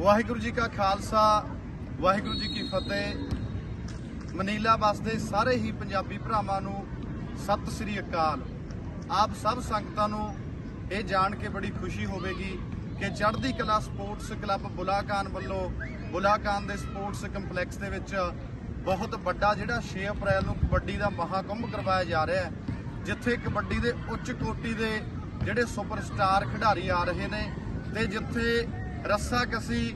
ਵਾਹਿਗੁਰੂ ਜੀ ਕਾ ਖਾਲਸਾ, ਵਾਹਿਗੁਰੂ ਜੀ ਕੀ ਫਤਿਹ। ਮਨੀਲਾ ਵਸਦੇ ਸਾਰੇ ਹੀ ਪੰਜਾਬੀ ਭਰਾਵਾਂ ਨੂੰ ਸਤਿ ਸ੍ਰੀ ਅਕਾਲ। ਆਪ ਸਭ ਸੰਗਤਾਂ ਨੂੰ ਇਹ ਜਾਣ ਕੇ ਬੜੀ ਖੁਸ਼ੀ ਹੋਵੇਗੀ ਕਿ ਚੜ੍ਹਦੀ ਕਲਾ ਸਪੋਰਟਸ ਕਲੱਬ ਬੁਲਾਕਾਨ ਵੱਲੋਂ ਬੁਲਾਕਾਨ ਦੇ ਸਪੋਰਟਸ ਕੰਪਲੈਕਸ ਦੇ ਵਿੱਚ ਬਹੁਤ ਵੱਡਾ ਜਿਹੜਾ 6 ਅਪ੍ਰੈਲ ਨੂੰ ਕਬੱਡੀ ਦਾ ਮਹਾਕੁੰਭ ਕਰਵਾਇਆ ਜਾ ਰਿਹਾ ਹੈ, ਜਿੱਥੇ ਕਬੱਡੀ ਦੇ ਉੱਚ ਕੋਟੀ ਦੇ ਜਿਹੜੇ ਸੁਪਰਸਟਾਰ ਖਿਡਾਰੀ ਆ ਰਹੇ ਨੇ ਤੇ ਜਿੱਥੇ ਰੱਸਾ ਕਸੀ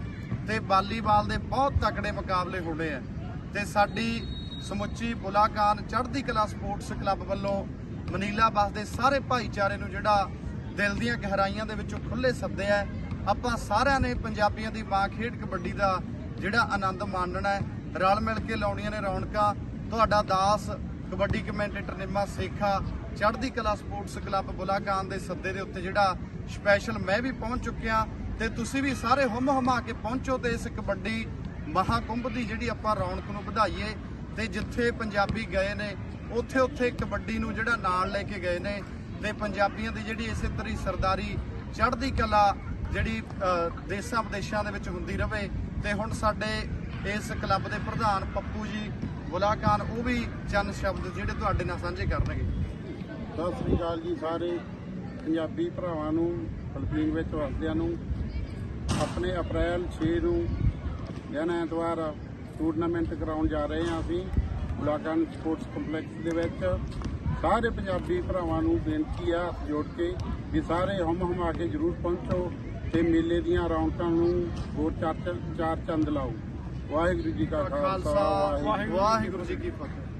ਤੇ ਵਾਲੀਬਾਲ ਦੇ ਬਹੁਤ ਤਕੜੇ ਮੁਕਾਬਲੇ ਹੋਣੇ ਆ। ਤੇ ਸਾਡੀ ਸਮੁੱਚੀ Bulacan Chardi Kala sports club ਵੱਲੋਂ ਮਨੀਲਾ ਬੱਸ ਦੇ ਸਾਰੇ ਭਾਈਚਾਰੇ ਨੂੰ ਜਿਹੜਾ ਦਿਲ ਦੀਆਂ ਗਹਿਰਾਈਆਂ ਦੇ ਵਿੱਚੋਂ ਖੁੱਲੇ ਸੱਦੇ ਆ ਆਪਾਂ ਸਾਰਿਆਂ ਨੇ ਪੰਜਾਬੀਆਂ ਦੀ ਮਾਂ ਖੇਡ ਕਬੱਡੀ ਦਾ ਜਿਹੜਾ ਆਨੰਦ ਮਾਣਨਾ ਹੈ। ਰਲ ਮਿਲ ਕੇ ਲਾਉਣੀਆਂ ਨੇ ਰੌਣਕਾਂ। ਤੁਹਾਡਾ ਦਾਸ kabaddi commentator Nimma Sekha Chardi Kala sports club ਬੁਲਾਕਾਨ ਦੇ ਸੱਦੇ ਦੇ ਉੱਤੇ ਜਿਹੜਾ ਸਪੈਸ਼ਲ ਮੈਂ ਵੀ ਪਹੁੰਚ ਚੁੱਕਿਆ। ਤੇ ਤੁਸੀਂ ਵੀ ਸਾਰੇ ਹੁਮ ਹੁਮਾ ਕੇ ਪਹੁੰਚੋ ਤੇ ਇਸ ਕਬੱਡੀ ਮਹਾਕੁੰਭ ਦੀ ਜਿਹੜੀ ਆਪਾਂ ਰੌਣਕ ਨੂੰ ਵਧਾਈਏ ਤੇ ਜਿੱਥੇ ਪੰਜਾਬੀ ਗਏ ਨੇ ਉੱਥੇ ਉੱਥੇ ਕਬੱਡੀ ਨੂੰ ਜਿਹੜਾ ਨਾਲ ਲੈ ਕੇ ਗਏ ਨੇ ਤੇ ਪੰਜਾਬੀਆਂ ਦੀ ਜਿਹੜੀ ਇਸੇ ਤਰ੍ਹਾਂ ਹੀ ਸਰਦਾਰੀ ਚੜ੍ਹਦੀ ਕਲਾ ਜਿਹੜੀ ਦੇਸਾਂ ਵਿਦੇਸ਼ਾਂ ਦੇ ਵਿੱਚ ਹੁੰਦੀ ਰਵੇ ਤੇ ਹੁਣ ਸਾਡੇ ਇਸ ਕਲੱਬ ਦੇ ਪ੍ਰਧਾਨ ਪੱਪੂ ਜੀ ਬੁਲਾਕਾਨ ਉਹ ਵੀ ਚੰਨ ਸ਼ਬਦ ਜਿਹੜੇ ਤੁਹਾਡੇ ਨਾਲ ਸਾਂਝੇ ਕਰਨਗੇ। ਸਤਿ ਸ੍ਰੀ ਅਕਾਲ ਜੀ ਸਾਰੇ। ਪੰਜਾਬੀ ਭਰਾਵਾਂ ਨੂੰ, ਫਿਲੀਪੀਨ ਵਿੱਚ ਵਸਦਿਆਂ ਨੂੰ, ਆਪਣੇ ਅਪ੍ਰੈਲ 6 ਨੂੰ ਦਿਨ ਐਤਵਾਰ ਟੂਰਨਾਮੈਂਟ ਕਰਾਉਣ ਜਾ ਰਹੇ ਹਾਂ ਅਸੀਂ ਬੁਲਾਕਾਨ ਸਪੋਰਟਸ ਕੰਪਲੈਕਸ ਦੇ ਵਿੱਚ। ਸਾਰੇ ਪੰਜਾਬੀ ਭਰਾਵਾਂ ਨੂੰ ਬੇਨਤੀ ਆ ਜੋੜ ਕੇ ਵੀ ਸਾਰੇ ਹਮ ਹਮਾ ਕੇ ਜਰੂਰ ਪਹੁੰਚੋ ਤੇ ਮੇਲੇ ਦੀਆਂ ਰੌਣਕਾਂ ਨੂੰ ਹੋਰ ਚਾਰ ਚਾਰ ਚੰਦ ਲਾਓ। ਵਾਹਿਗੁਰੂ ਜੀ ਕਾ ਖਾਲਸਾ, ਵਾਹਿਗੁਰੂ ਜੀ ਕੀ ਫਤਿਹ।